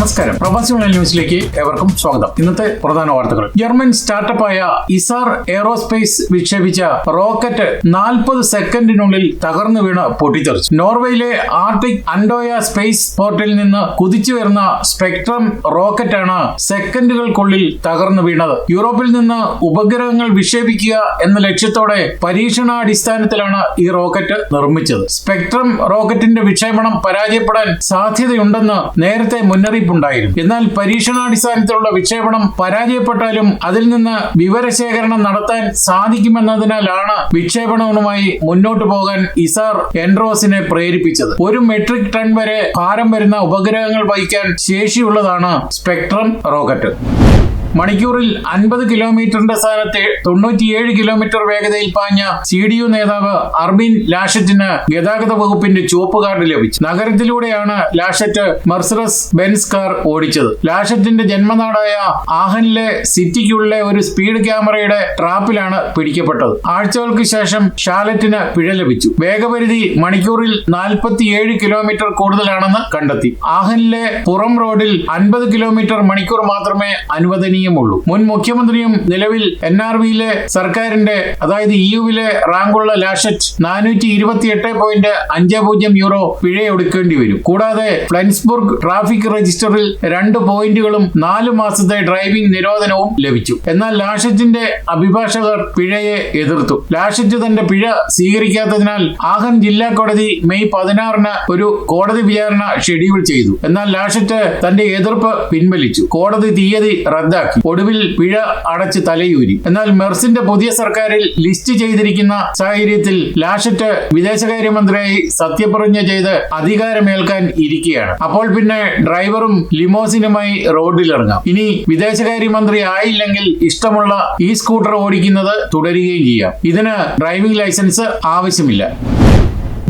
നമസ്കാരം. പ്രവാസി ഓൺലൈൻ ന്യൂസിലേക്ക് ഏവർക്കും സ്വാഗതം. ഇന്നത്തെ പ്രധാന വാർത്തകൾ. ജർമ്മൻ സ്റ്റാർട്ടപ്പ് ആയ ഇസാർ എയറോസ്പേസ് വിക്ഷേപിച്ച റോക്കറ്റ് നാൽപ്പത് സെക്കൻഡിനുള്ളിൽ തകർന്നു വീണ് പൊട്ടിത്തെറിച്ചു. നോർവേയിലെ ആർട്ടിക് അൻഡോയ സ്പേസ് പോർട്ടിൽ നിന്ന് കുതിച്ചു വരുന്ന സ്പെക്ട്രം റോക്കറ്റാണ് സെക്കൻഡുകൾക്കുള്ളിൽ തകർന്നു വീണത്. യൂറോപ്പിൽ നിന്ന് ഉപഗ്രഹങ്ങൾ വിക്ഷേപിക്കുക എന്ന ലക്ഷ്യത്തോടെ പരീക്ഷണാടിസ്ഥാനത്തിലാണ് ഈ റോക്കറ്റ് നിർമ്മിച്ചത്. സ്പെക്ട്രം റോക്കറ്റിന്റെ വിക്ഷേപണം പരാജയപ്പെടാൻ സാധ്യതയുണ്ടെന്ന് നേരത്തെ മുന്നറിയിപ്പുണ്ടായിരുന്നു എന്നാൽ പരീക്ഷണാടിസ്ഥാനത്തിലുള്ള വിക്ഷേപണം പരാജയപ്പെട്ടാലും അതിൽ നിന്ന് വിവരശേഖരണം നടത്താൻ സാധിക്കുമെന്നതിനാലാണ് വിക്ഷേപണവുമായി മുന്നോട്ട് പോകാൻ ഇസാർ എൻഡ്രോസിനെ പ്രേരിപ്പിച്ചത്. ഒരു മെട്രിക് ടൺ വരെ ഭാരം വരുന്ന ഉപഗ്രഹങ്ങൾ വഹിക്കാൻ ശേഷിയുള്ളതാണ് സ്പെക്ട്രം റോക്കറ്റ്. മണിക്കൂറിൽ അൻപത് കിലോമീറ്ററിന്റെ സ്ഥാനത്ത് തൊണ്ണൂറ്റിയേഴ് കിലോമീറ്റർ വേഗതയിൽ പാഞ്ഞ സി ഡി യു നേതാവ് അർബിൻ ലാഷറ്റിന് ഗതാഗത വകുപ്പിന്റെ ചുവപ്പ് കാർഡ് ലഭിച്ചു. നഗരത്തിലൂടെയാണ് ലാഷറ്റ് മെർസറസ് ബെൻസ് കാർ ഓടിച്ചത്. ലാഷറ്റിന്റെ ജന്മനാടായ ആഹനിലെ സിറ്റിക്കുള്ളിലെ ഒരു സ്പീഡ് ക്യാമറയുടെ ട്രാപ്പിലാണ് പിടിക്കപ്പെട്ടത്. ആഴ്ചകൾക്ക് ശേഷം ഷാലറ്റിന് പിഴ ലഭിച്ചു. വേഗപരിധി മണിക്കൂറിൽ നാൽപ്പത്തിയേഴ് കിലോമീറ്റർ കൂടുതലാണെന്ന് കണ്ടെത്തി. ആഹനിലെ പുറം റോഡിൽ അൻപത് കിലോമീറ്റർ മണിക്കൂർ മാത്രമേ അനുവദനീയമുള്ളൂ മുൻ മുഖ്യമന്ത്രിയും നിലവിൽ എൻ ആർ വിയിലെ സർക്കാരിന്റെ അതായത് ഇ യുവിലെ റാങ്കുള്ള ലാഷറ്റ് നാനൂറ്റി ഇരുപത്തി എട്ട് പോയിന്റ് അഞ്ച് പൂജ്യം യൂറോ പിഴയൊടുക്കേണ്ടി വരും. കൂടാതെ ഫ്ലൻസ്ബുർഗ് ട്രാഫിക് രജിസ്റ്ററിൽ രണ്ട് പോയിന്റുകളും നാല് മാസത്തെ ഡ്രൈവിംഗ് നിരോധനവും ലഭിച്ചു. എന്നാൽ ലാഷറ്റിന്റെ അഭിഭാഷകർ പിഴയെ എതിർത്തു. ലാഷറ്റ് തന്റെ പിഴ സ്വീകരിക്കാത്തതിനാൽ ആഹൻ ജില്ലാ കോടതി മെയ് പതിനാറിന് ഒരു കോടതി വിചാരണ ഷെഡ്യൂൾ ചെയ്തു. എന്നാൽ ലാഷറ്റ് തന്റെ എതിർപ്പ് പിൻവലിച്ചു. കോടതി തീയതി റദ്ദാക്കി. ഒടുവിൽ പിഴ അടച്ച് തലയൂരി. എന്നാൽ മെർസിന്റെ പുതിയ സർക്കാരിൽ ലിസ്റ്റ് ചെയ്തിരിക്കുന്ന സാഹചര്യത്തിൽ ലാഷറ്റ് വിദേശകാര്യമന്ത്രിയായി സത്യപ്രതിജ്ഞ ചെയ്ത് അധികാരമേൽക്കാൻ ഇരിക്കുകയാണ്. അപ്പോൾ പിന്നെ ഡ്രൈവറും ലിമോസിനുമായി റോഡിലിറങ്ങാം. ഇനി വിദേശകാര്യമന്ത്രി ആയില്ലെങ്കിൽ ഇഷ്ടമുള്ള ഈ സ്കൂട്ടർ ഓടിക്കുന്നത് തുടരുകയും ചെയ്യാം. ഇതിന് ഡ്രൈവിംഗ് ലൈസൻസ് ആവശ്യമില്ല.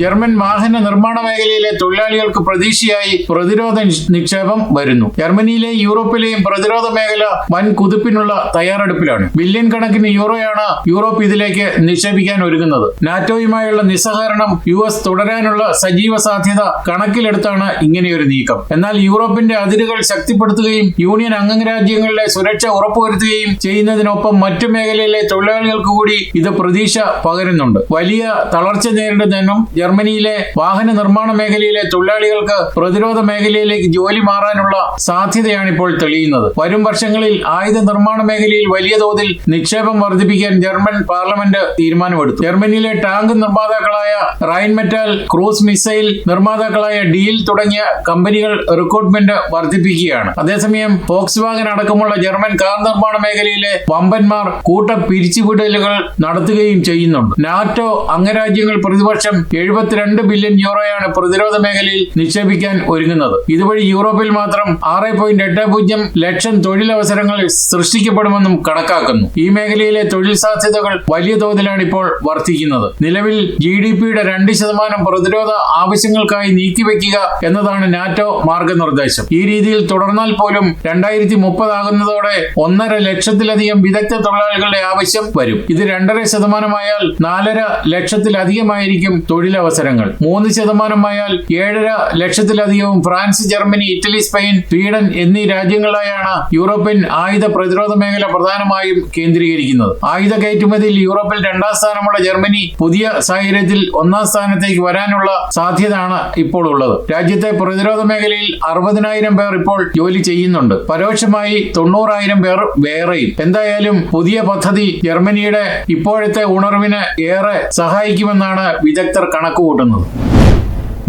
ജർമ്മൻ വാഹന നിർമ്മാണ മേഖലയിലെ തൊഴിലാളികൾക്ക് പ്രതീക്ഷയായി പ്രതിരോധ നിക്ഷേപം വരുന്നു. ജർമ്മനിയിലെയും യൂറോപ്പിലെയും പ്രതിരോധ മേഖല വൻ കുതിപ്പിനുള്ള തയ്യാറെടുപ്പിലാണ്. ബില്യൺ കണക്കിന് യൂറോയാണ് യൂറോപ്പ് ഇതിലേക്ക് നിക്ഷേപിക്കാൻ ഒരുങ്ങുന്നത്. നാറ്റോയുമായുള്ള നിസ്സഹകരണം യു എസ് തുടരാനുള്ള സജീവ സാധ്യത കണക്കിലെടുത്താണ് ഇങ്ങനെയൊരു നീക്കം. എന്നാൽ യൂറോപ്പിന്റെ അതിരുകൾ ശക്തിപ്പെടുത്തുകയും യൂണിയൻ അംഗരാജ്യങ്ങളുടെ സുരക്ഷ ഉറപ്പുവരുത്തുകയും ചെയ്യുന്നതിനൊപ്പം മറ്റു മേഖലയിലെ തൊഴിലാളികൾക്ക് കൂടി ഇത് പ്രതീക്ഷ പകരുന്നുണ്ട്. വലിയ തളർച്ച നേരിടുന്നതിനും ജർമ്മനിയിലെ വാഹന നിർമ്മാണ മേഖലയിലെ തൊഴിലാളികൾക്ക് പ്രതിരോധ മേഖലയിലേക്ക് ജോലി മാറാനുള്ള സാധ്യതയാണ് ഇപ്പോൾ തെളിയുന്നത്. വരും വർഷങ്ങളിൽ ആയുധ നിർമ്മാണ മേഖലയിൽ വലിയ തോതിൽ നിക്ഷേപം വർദ്ധിപ്പിക്കാൻ ജർമ്മൻ പാർലമെന്റ് തീരുമാനമെടുത്തു. ജർമ്മനിയിലെ ടാങ്ക് നിർമ്മാതാക്കളായ റൈൻ മെറ്റാൽ ക്രൂസ് മിസൈൽ നിർമ്മാതാക്കളായ ഡീൽ തുടങ്ങിയ കമ്പനികൾ റിക്രൂട്ട്മെന്റ് വർദ്ധിപ്പിക്കുകയാണ്. അതേസമയം ഫോക്സ് വാഗൻ അടക്കമുള്ള ജർമ്മൻ കാർ നിർമ്മാണ മേഖലയിലെ വമ്പന്മാർ കൂട്ട പിരിച്ചുവിടലുകൾ നടത്തുകയും ചെയ്യുന്നുണ്ട്. നാറ്റോ അംഗരാജ്യങ്ങൾ പ്രതിവർഷം എഴുപത്തിരണ്ട് ബില്യൺ യൂറോയാണ് പ്രതിരോധ മേഖലയിൽ നിക്ഷേപിക്കാൻ ഒരുങ്ങുന്നത്. ഇതുവഴി യൂറോപ്പിൽ മാത്രം ആറ് പോയിന്റ് എട്ട് പൂജ്യം ലക്ഷം തൊഴിലവസരങ്ങൾ സൃഷ്ടിക്കപ്പെടുമെന്നും കണക്കാക്കുന്നു. ഈ മേഖലയിലെ തൊഴിൽ സാധ്യതകൾ വലിയ തോതിലാണ് ഇപ്പോൾ വർദ്ധിക്കുന്നത്. നിലവിൽ ജി ഡി പിയുടെ രണ്ട് ശതമാനം പ്രതിരോധ ആവശ്യങ്ങൾക്കായി നീക്കിവെക്കുക എന്നതാണ് നാറ്റോ മാർഗനിർദ്ദേശം. ഈ രീതിയിൽ തുടർന്നാൽ പോലും രണ്ടായിരത്തി മുപ്പതാകുന്നതോടെ ഒന്നര ലക്ഷത്തിലധികം വിദഗ്ധ തൊഴിലാളികളുടെ ആവശ്യം വരും. ഇത് രണ്ടര ശതമാനമായാൽ നാലര ലക്ഷത്തിലധികമായിരിക്കും തൊഴിലവസരങ്ങൾ മൂന്ന് ശതമാനമായാൽ ഏഴര ലക്ഷത്തിലധികവും France Germany Italy Spain Sweden എന്നീ രാജ്യങ്ങളിലായാണ് യൂറോപ്യൻ ആയുധ പ്രതിരോധ മേഖല പ്രധാനമായും കേന്ദ്രീകരിക്കുന്നത്. ആയുധ കയറ്റുമതിയിൽ യൂറോപ്പിൽ രണ്ടാം സ്ഥാനമുള്ള ജർമ്മനി പുതിയ സാഹചര്യത്തിൽ ഒന്നാം സ്ഥാനത്തേക്ക് വരാനുള്ള സാധ്യതയാണ് ഇപ്പോൾ ഉള്ളത്. രാജ്യത്തെ പ്രതിരോധ മേഖലയിൽ അറുപതിനായിരം പേർ ഇപ്പോൾ ജോലി ചെയ്യുന്നുണ്ട്. പരോക്ഷമായി തൊണ്ണൂറായിരം പേർ വേറെയും. എന്തായാലും പുതിയ പദ്ധതി ജർമ്മനിയുടെ ഇപ്പോഴത്തെ ഉണർവിന് ഏറെ സഹായിക്കുമെന്നാണ് വിദഗ്ധർ കണക്കുകൂട്ടുന്നത്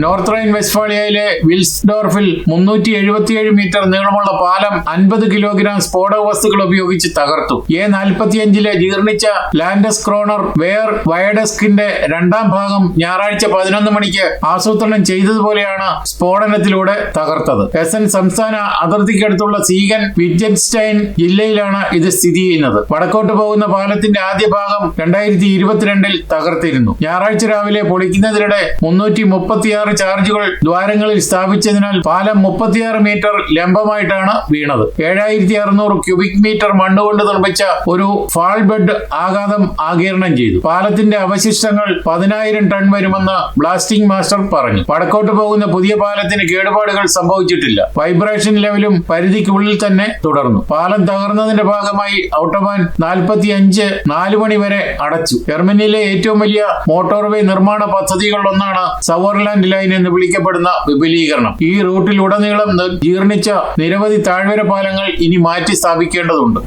നോർത്ത് റൈൻ വെസ്റ്റ്ഫാളിയയിലെ വിൽസ്ഡോർഫിൽ മുന്നൂറ്റി എഴുപത്തിയേഴ് മീറ്റർ നീളമുള്ള പാലം അൻപത് കിലോഗ്രാം സ്ഫോടക വസ്തുക്കൾ ഉപയോഗിച്ച് തകർത്തു. എ നാൽപ്പത്തിയഞ്ചിലെ ജീർണിച്ച ലാൻഡസ് ക്രോണർ വെയർ വയഡസ്കിന്റെ രണ്ടാം ഭാഗം ഞായറാഴ്ച പതിനൊന്ന് മണിക്ക് ആസൂത്രണം ചെയ്തതുപോലെയാണ് സ്ഫോടനത്തിലൂടെ തകർത്തത്. എസ് സംസ്ഥാന അതിർത്തിക്കടുത്തുള്ള സീഗൻ വിറ്റ്ജൻസ്റ്റൈൻ ജില്ലയിലാണ് ഇത് സ്ഥിതി ചെയ്യുന്നത്. വടക്കോട്ട് പോകുന്ന പാലത്തിന്റെ ആദ്യ ഭാഗം രണ്ടായിരത്തി ഇരുപത്തിരണ്ടിൽ തകർത്തിരുന്നു. ഞായറാഴ്ച രാവിലെ പൊളിക്കുന്നതിനിടെ മുന്നൂറ്റി മുപ്പത്തിയാറ് ചാർജുകൾ ദ്വാരങ്ങളിൽ സ്ഥാപിച്ചതിനാൽ പാലം മുപ്പത്തിയാറ് മീറ്റർ ലംബമായിട്ടാണ് വീണത്. ഏഴായിരത്തി അറുന്നൂറ് ക്യൂബിക് മീറ്റർ മണ്ണുകൊണ്ട് നിർമ്മിച്ച ഒരു ഫാൾ ബെഡ് ആഘാതം ആകീരണം ചെയ്തു. പാലത്തിന്റെ അവശിഷ്ടങ്ങൾ പതിനായിരം ടൺ വരുമെന്ന് ബ്ലാസ്റ്റിംഗ് മാസ്റ്റർ പറഞ്ഞു. വടക്കോട്ട് പോകുന്ന പുതിയ പാലത്തിന് കേടുപാടുകൾ സംഭവിച്ചിട്ടില്ല. വൈബ്രേഷൻ ലെവലും പരിധിക്കുള്ളിൽ തന്നെ തുടർന്നു. പാലം തകർന്നതിന്റെ ഭാഗമായി ഔട്ടോബാൻ നാൽപ്പത്തി അഞ്ച് നാല് മണി വരെ അടച്ചു. ജർമ്മനിയിലെ ഏറ്റവും വലിയ മോട്ടോർവേ നിർമ്മാണ പദ്ധതികളിലൊന്നാണ് സവർലാൻഡ് ലൈൻ എന്ന് വിളിക്കപ്പെടുന്ന വിപുലീകരണം. ഈ റൂട്ടിലുടനീളം ജീർണിച്ച നിരവധി താഴ്വര പാലങ്ങൾ ഇനി മാറ്റി സ്ഥാപിക്കേണ്ടതുണ്ട്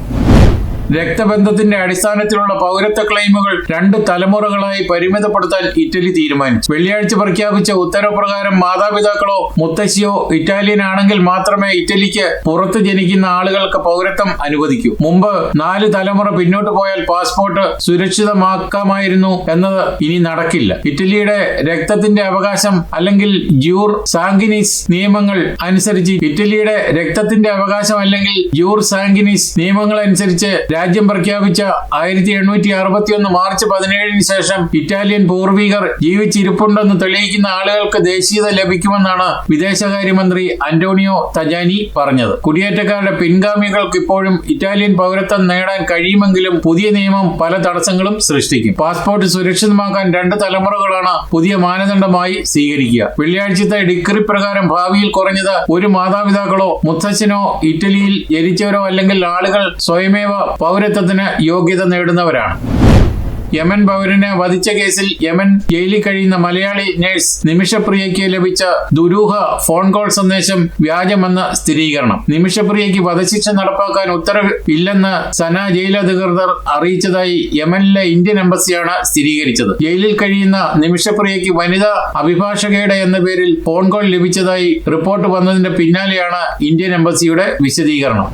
രക്തബന്ധത്തിന്റെ അടിസ്ഥാനത്തിലുള്ള പൗരത്വ ക്ലെയിമുകൾ രണ്ട് തലമുറകളായി പരിമിതപ്പെടുത്താൻ ഇറ്റലി തീരുമാനിച്ചു. വെള്ളിയാഴ്ച പ്രഖ്യാപിച്ച ഉത്തരവ് പ്രകാരം മാതാപിതാക്കളോ മുത്തശ്ശിയോ ഇറ്റാലിയൻ ആണെങ്കിൽ മാത്രമേ ഇറ്റലിക്ക് പുറത്ത് ജനിക്കുന്ന ആളുകൾക്ക് പൗരത്വം അനുവദിക്കൂ. മുമ്പ് നാല് തലമുറ പിന്നോട്ട് പോയാൽ പാസ്പോർട്ട് സുരക്ഷിതമാക്കാമായിരുന്നു എന്നത് ഇനി നടക്കില്ല. ഇറ്റലിയുടെ രക്തത്തിന്റെ അവകാശം അല്ലെങ്കിൽ ജൂർ സാങ്കിനിസ് നിയമങ്ങൾ അനുസരിച്ച് ഇറ്റലിയുടെ രക്തത്തിന്റെ അവകാശം അല്ലെങ്കിൽ ജൂർ സാങ്കിനിസ് നിയമങ്ങൾ അനുസരിച്ച് രാജ്യം പ്രഖ്യാപിച്ച ആയിരത്തി എണ്ണൂറ്റി അറുപത്തി ഒന്ന് മാർച്ച് പതിനേഴിന് ശേഷം ഇറ്റാലിയൻ പൂർവികർ ജീവിച്ചിരിപ്പുണ്ടെന്ന് തെളിയിക്കുന്ന ആളുകൾക്ക് ദേശീയത ലഭിക്കുമെന്നാണ് വിദേശകാര്യമന്ത്രി അന്റോണിയോ തജാനി പറഞ്ഞത്. കുടിയേറ്റക്കാരുടെ പിൻഗാമികൾക്ക് ഇപ്പോഴും ഇറ്റാലിയൻ പൗരത്വം നേടാൻ കഴിയുമെങ്കിലും പുതിയ നിയമം പല തടസ്സങ്ങളും സൃഷ്ടിക്കും. പാസ്പോർട്ട് സുരക്ഷിതമാക്കാൻ രണ്ട് തലമുറകളാണ് പുതിയ മാനദണ്ഡമായി സ്വീകരിക്കുക. വെള്ളിയാഴ്ചത്തെ ഡിഗ്രി പ്രകാരം ഭാവിയിൽ കുറഞ്ഞത് ഒരു മാതാപിതാക്കളോ മുത്തച്ഛനോ ഇറ്റലിയിൽ ജനിച്ചവരോ അല്ലെങ്കിൽ ആളുകൾ സ്വയമേവ പൗരത്വത്തിന് യോഗ്യത നേടുന്നവരാണ്. യമൻ പൗരനെ വധിച്ച കേസിൽ യമൻ ജയിലിൽ കഴിയുന്ന മലയാളി നഴ്സ് നിമിഷപ്രിയയ്ക്ക് ലഭിച്ച ദുരൂഹ ഫോൺ കോൾ സന്ദേശം വ്യാജമെന്ന സ്ഥിരീകരണം. നിമിഷപ്രിയയ്ക്ക് വധശിക്ഷ നടപ്പാക്കാൻ ഉത്തരവ് ഇല്ലെന്ന് സന ജയിലധികൃതർ അറിയിച്ചതായി യമനിലെ ഇന്ത്യൻ എംബസിയാണ് സ്ഥിരീകരിച്ചത്. ജയിലിൽ കഴിയുന്ന നിമിഷപ്രിയയ്ക്ക് വനിതാ അഭിഭാഷകയുടെ എന്ന പേരിൽ ഫോൺ കോൾ ലഭിച്ചതായി റിപ്പോർട്ട് വന്നതിന്റെ പിന്നാലെയാണ് ഇന്ത്യൻ എംബസിയുടെ വിശദീകരണം.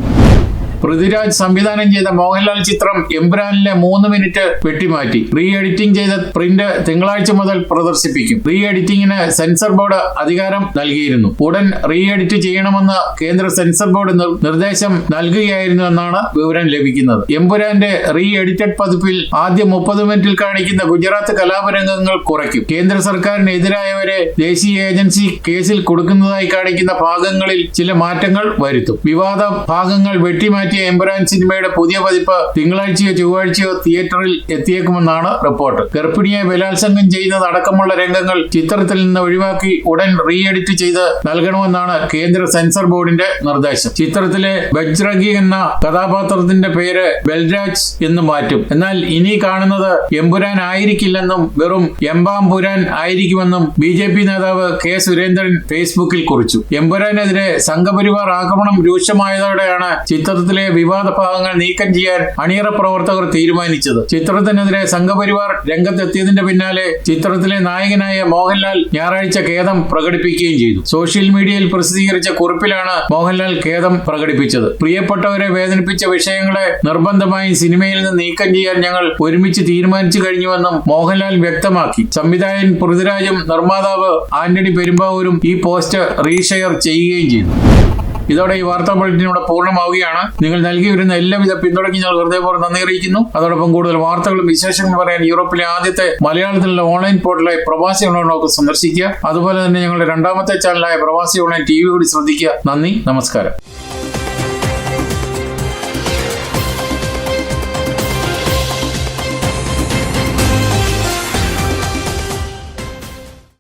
പൃഥ്വിരാജ് സംവിധാനം ചെയ്ത മോഹൻലാൽ ചിത്രം എംബ്രാനിലെ മൂന്ന് മിനിറ്റ് വെട്ടിമാറ്റി. റീ എഡിറ്റിംഗ് ചെയ്ത പ്രിന്റ് തിങ്കളാഴ്ച മുതൽ പ്രദർശിപ്പിക്കും. റീ എഡിറ്റിംഗിന് സെൻസർ ബോർഡ് അധികാരം നൽകിയിരുന്നു. ഉടൻ റീ എഡിറ്റ് ചെയ്യണമെന്ന് കേന്ദ്ര സെൻസർ ബോർഡ് നിർ- നിർദ്ദേശം നൽകുകയായിരുന്നു എന്നാണ് വിവരം ലഭിക്കുന്നത്. എമ്പുരാന്റെ റീ എഡിറ്റഡ് പതിപ്പിൽ ആദ്യം മുപ്പത് മിനിറ്റിൽ കാണിക്കുന്ന ഗുജറാത്ത് കലാപരംഗങ്ങൾ കുറയ്ക്കും. കേന്ദ്ര സർക്കാരിനെതിരായവരെ ദേശീയ ഏജൻസി കേസിൽ കൊടുക്കുന്നതായി കാണിക്കുന്ന ഭാഗങ്ങളിൽ ചില മാറ്റങ്ങൾ വരുത്തും. വിവാദ ഭാഗങ്ങൾ വെട്ടിമാറ്റിയ എമ്പുരാൻ സിനിമയുടെ പുതിയ പതിപ്പ് തിങ്കളാഴ്ചയോ ചൊവ്വാഴ്ചയോ തിയേറ്ററിൽ എത്തിയേക്കുമെന്നാണ് റിപ്പോർട്ട്. ഗർഭിണിയെ ബലാത്സംഗം ചെയ്യുന്നത് അടക്കമുള്ള രംഗങ്ങൾ ചിത്രത്തിൽ നിന്ന് ഒഴിവാക്കി ഉടൻ റീ എഡിറ്റ് ചെയ്ത് നൽകണമെന്നാണ് കേന്ദ്ര സെൻസർ ബോർഡിന്റെ നിർദ്ദേശം. ചിത്രത്തിലെ ബജ്രഗി എന്ന കഥാപാത്രത്തിന്റെ പേര് ബൽരാജ് എന്ന് മാറ്റും. എന്നാൽ ഇനി കാണുന്നത് എമ്പുരാൻ ആയിരിക്കില്ലെന്നും വെറും എംബാംപുരാൻ ആയിരിക്കുമെന്നും ബി ജെ പി നേതാവ് കെ സുരേന്ദ്രൻ ഫേസ്ബുക്കിൽ കുറിച്ചു. എമ്പുരാനെതിരെ സംഘപരിവാർ ആക്രമണം രൂക്ഷമായതോടെയാണ് ചിത്രത്തിലെ വിവാദ ഭാഗങ്ങൾ നീക്കം ചെയ്യാൻ അണിയറ പ്രവർത്തകർ തീരുമാനിച്ചത്. ചിത്രത്തിനെതിരെ സംഘപരിവാർ രംഗത്തെത്തിയതിന്റെ പിന്നാലെ ചിത്രത്തിലെ നായകനായ മോഹൻലാൽ ഞായറാഴ്ച ഖേദം പ്രകടിപ്പിക്കുകയും ചെയ്തു. സോഷ്യൽ മീഡിയയിൽ പ്രസിദ്ധീകരിച്ച കുറിപ്പിലാണ് മോഹൻലാൽ ഖേദം പ്രകടിപ്പിച്ചത്. പ്രിയപ്പെട്ടവരെ വേദനിപ്പിച്ച വിഷയങ്ങളെ നിർബന്ധമായും സിനിമയിൽ നിന്ന് നീക്കം ചെയ്യാൻ ഞങ്ങൾ ഒരുമിച്ച് തീരുമാനിച്ചു കഴിഞ്ഞുവെന്നും മോഹൻലാൽ വ്യക്തമാക്കി. സംവിധായകൻ പൃഥ്വിരാജും നിർമ്മാതാവ് ആന്റണി പെരുമ്പാവൂരും ഈ പോസ്റ്റ് റീഷെയർ ചെയ്യുകയും ചെയ്തു. ഇതോടെ ഈ വാർത്താ ബുള്ളറ്റിൻ ഇവിടെ പൂർണമാവുകയാണ്. നിങ്ങൾ നൽകി വരുന്ന എല്ലാവിധ പിന്തുണയ്ക്ക് ഞങ്ങൾ ഹൃദയപൂർവം നന്ദി അറിയിക്കുന്നു. അതോടൊപ്പം കൂടുതൽ വാർത്തകളും വിശേഷങ്ങളും പറയാൻ യൂറോപ്പിലെ ആദ്യത്തെ മലയാളത്തിലുള്ള ഓൺലൈൻ പോർട്ടലായ പ്രവാസി ഓൺലൈൻ ഓൺലൈനൊക്കെ സന്ദർശിക്കുക. അതുപോലെ തന്നെ ഞങ്ങളുടെ രണ്ടാമത്തെ ചാനലായ പ്രവാസി ഓൺലൈൻ ടി വി കൂടി ശ്രദ്ധിക്കുക. നന്ദി നമസ്കാരം.